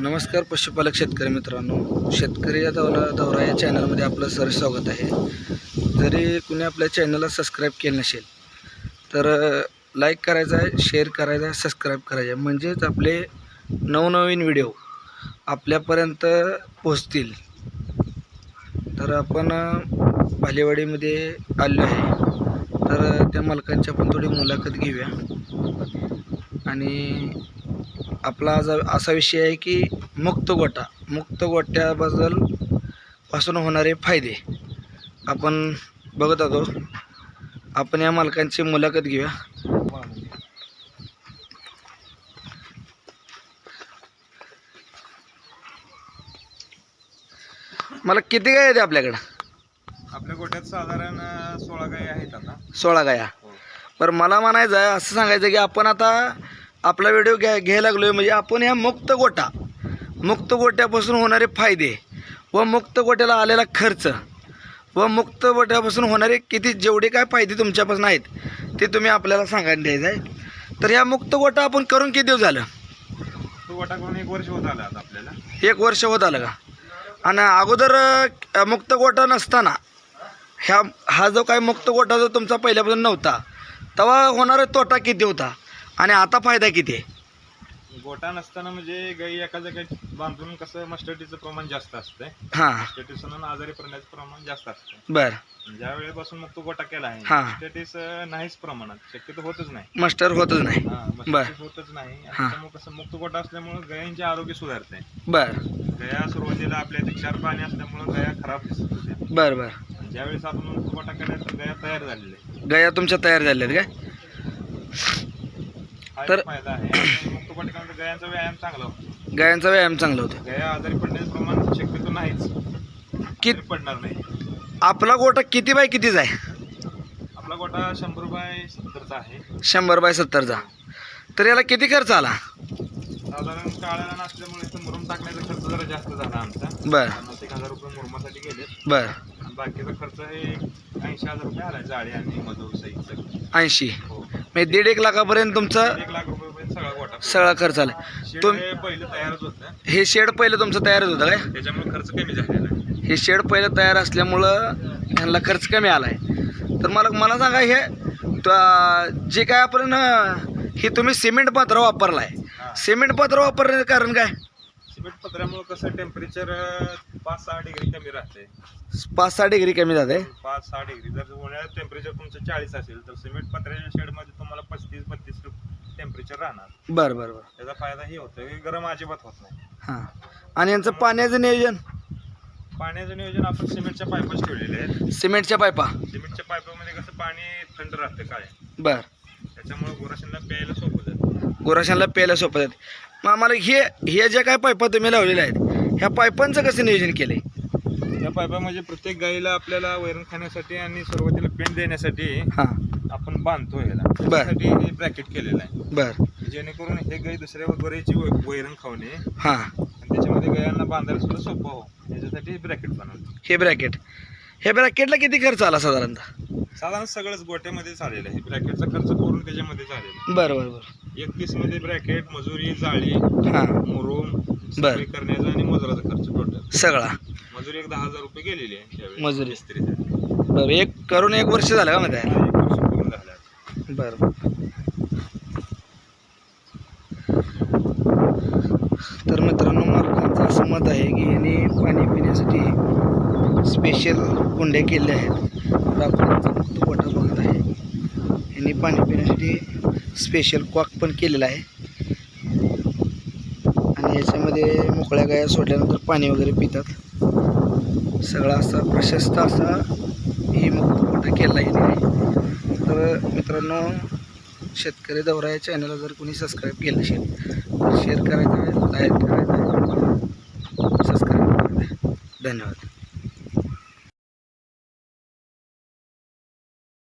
नमस्कार पशुपालक शेतकरी मित्रांनो. शेतकरी या दौरा दौरा या चॅनलमध्ये आपलं सर स्वागत आहे. जरी कुणी आपल्या चॅनलला सबस्क्राईब केलं नसेल तर लाईक करायचा आहे शेअर करायचा आहे सबस्क्राईब करायचं आहे. म्हणजेच आपले नवनवीन व्हिडिओ आपल्यापर्यंत पोचतील तर आपण बालेवाडीमध्ये भालेवाडीमध्ये आलो आहे. तर त्या मालकांची आपण थोडी मुलाखत घेऊया. आणि आपला असा विषय आहे की मुक्त गोटा मुक्त गोट्याबद्दलपासून होणारे फायदे. आपण बघत आहोत आपण या मालकांची मुलाखत घेऊया. मला किती गाय येते आपल्याकडं? आपल्या गोट्यात साधारण सोळा गायी आहेत आता. सोळा गाया. हो. बरं मला म्हणायचं आहे असं सांगायचं की आपण आता आपला व्हिडिओ घ्या घ्यायला लागलो आहे म्हणजे आपण या मुक्त गोटा मुक्त गोट्यापासून होणारे फायदे व मुक्त गोट्याला आलेला खर्च व मुक्त गोट्यापासून होणारे किती जेवढे काय फायदे तुमच्यापासून आहेत ते तुम्ही आपल्याला सांगायला द्यायचं आहे. तर या मुक्त गोटा आपण करून किती दिवस झालं? तो गोटा करून एक वर्ष होत आला आता आपल्याला. एक वर्ष होत आलं का? आणि अगोदर मुक्त गोटा नसताना ह्या हा जो काय मुक्त गोटा जो तुमचा पहिल्यापासून नव्हता तेव्हा होणारा तोटा किती होता? आणि आता फायदा किती आहे? गोटा नसताना म्हणजे गाई एका जागेत बांधून कसं मस्टर्डीचं प्रमाण जास्त असतंय. हां. आजारी पडण्याचं प्रमाण जास्त असतं बरं. ज्या वेळेपासून मग तो गोटा केला आहे हा. मस्टर्डीस नाहीच प्रमाणात. शक्यतो होतच नाही. मास्टर होतच नाही. हा होतच नाही. आणि हा. कसं मुक्त गोटा असल्यामुळे गायांचे आरोग्य सुधारते बरं. गया सुरुवातीला आपल्या इथे क्षार पाणी असल्यामुळे गया खराब दिसत होत्या. बरं बरं. आणि ज्यावेळेस आपण मुक्त गोटा केला तर गया तयार झालेल्या आहेत. गया तुमच्या तयार झाल्यात काय? तर- फायदा आहे. मुक्त गायांचा व्यायाम चांगला होतो. गायांचा व्यायाम चांगला होता. गया आजारी पडण्याचं प्रमाण शक्यतो नाहीच. कि आजारी पडणार नाही. आपला गोटा किती बाय कितीचा आहे? आपला गोटा शंभर बाय सत्तरचा आहे. शंभर बाय सत्तरचा. तर याला किती खर्च आला? साधारण काळ्याला नसल्यामुळे इथं मुरुम टाकण्याचा खर्च जरा जास्त झाला आमचा. बरं. पन्नास एक हजार रुपये मुरुमासाठी गेले. बरं. आणि बाकीचा खर्च हे ऐंशी हजार रुपये आला जाळी आणि मजूर सहित सगळं ऐंशी. हो. म्हणजे दीड एक लाखापर्यंत तुमचा एक लाख रुपये सगळा खर्च आला. शेड तुम हे पहिलं तयारच होतं. हे शेड पहिलं तुमचं तयारच होतं काय? त्याच्यामुळे खर्च कमी झालेला आहे. हे शेड पहिलं तयार असल्यामुळं ह्यांना खर्च कमी आला आहे तर मला मला सांगा हे त- जे काय आपण अं, हे तुम्ही सिमेंट पात्र वापरला आहे. सिमेंट पात्र वापरण्याचं कारण काय? सिमेंट पत्र्यामुळे कसं टेम्परेचर पाच सहा डिग्री कमी राहते. पाच सहा डिग्री कमी जाते? पाच सहा डिग्री जर उन्हाळ्यात टेम्परेचर तुमचं चाळीस असेल तर सिमेंट पत्र्याच्या शेडमध्ये तुम्हाला पस्तीस बत्तीस टेम्परेचर राहणार. बरं बरं बरं. त्याचा फायदा हे होतो की गरम अजिबात होत नाही. हां. आणि यांचं पाण्याचं नियोजन? पाण्याचं नियोजन आपण सिमेंटच्या पाईपच ठेवलेले आहेत. सिमेंटच्या पायपा? सिमेंटच्या पाईपामध्ये कसं पाणी थंड राहतं काय बरं. त्याच्यामुळे गोराशांना प्यायला सोपं जातं. गोराशांना प्यायला सोपं जाते. मग आम्हाला हे हे ज्या काय पायपा तुम्ही लावलेल्या आहेत ह्या पायपांचं कसं नियोजन केलं आहे या पाईपा म्हणजे प्रत्येक गाईला आपल्याला वैरण खाण्यासाठी आणि सुरुवातीला पेंट देण्यासाठी हां. आपण बांधतो ह्याला त्यासाठी हे ब्रॅकेट केलेलं आहे. बरं. जेणेकरून हे गाई दुसऱ्या गोऱ्याची वै- वैरण खावणे आणि हां. त्याच्यामध्ये गायांना बांधायला सुद्धा सोपं हो. याच्यासाठी ब्रॅकेट बनवलं हे ब्रॅकेट हे ब्रॅकेटला किती खर्च आला साधारणतः? साधारण सगळंच गोट्यामध्येच आलेलं आहे. ब्रॅकेटचा खर्च करून त्याच्यामध्येच आलेला आहे. बरं बरं बरं. एकतीसमध्ये ब्रॅकेट मजुरी जाळी हां. मुरुम बरं. सफाई करण्याचा आणि मजुराचा खर्च टोटल सगळा. मजुरी एक दहा हजार रुपये गेलेली आहे त्यावेळी मजुरी. मिस्त्रीसाठी. बरं एक करून एक वर्ष झालं का मध्ये हा, एक वर्ष पूर्ण झालं आहे. बरं. तर मित्रांनो मालकांचं असं मत आहे की यांनी पाणी पिण्यासाठी स्पेशल कुंड्या केलेल्या आहेत. गोठा बघत आहे. यांनी पाणी पिण्यासाठी स्पेशल कॉक पण केलेला आहे. आणि याच्यामध्ये मोकळ्या गाया सोडल्यानंतर पाणी वगैरे पितात. सगळा असा प्रशस्त असा ही मुक्त केला गेला आहे तर मित्रांनो शेतकरी दौरा या चॅनलला जर कोणी सबस्क्राईब केलं असेल तर शेअर करायचं आहे लाईक करायचं आहे. सबस्क्राईब करायचं आहे. धन्यवाद.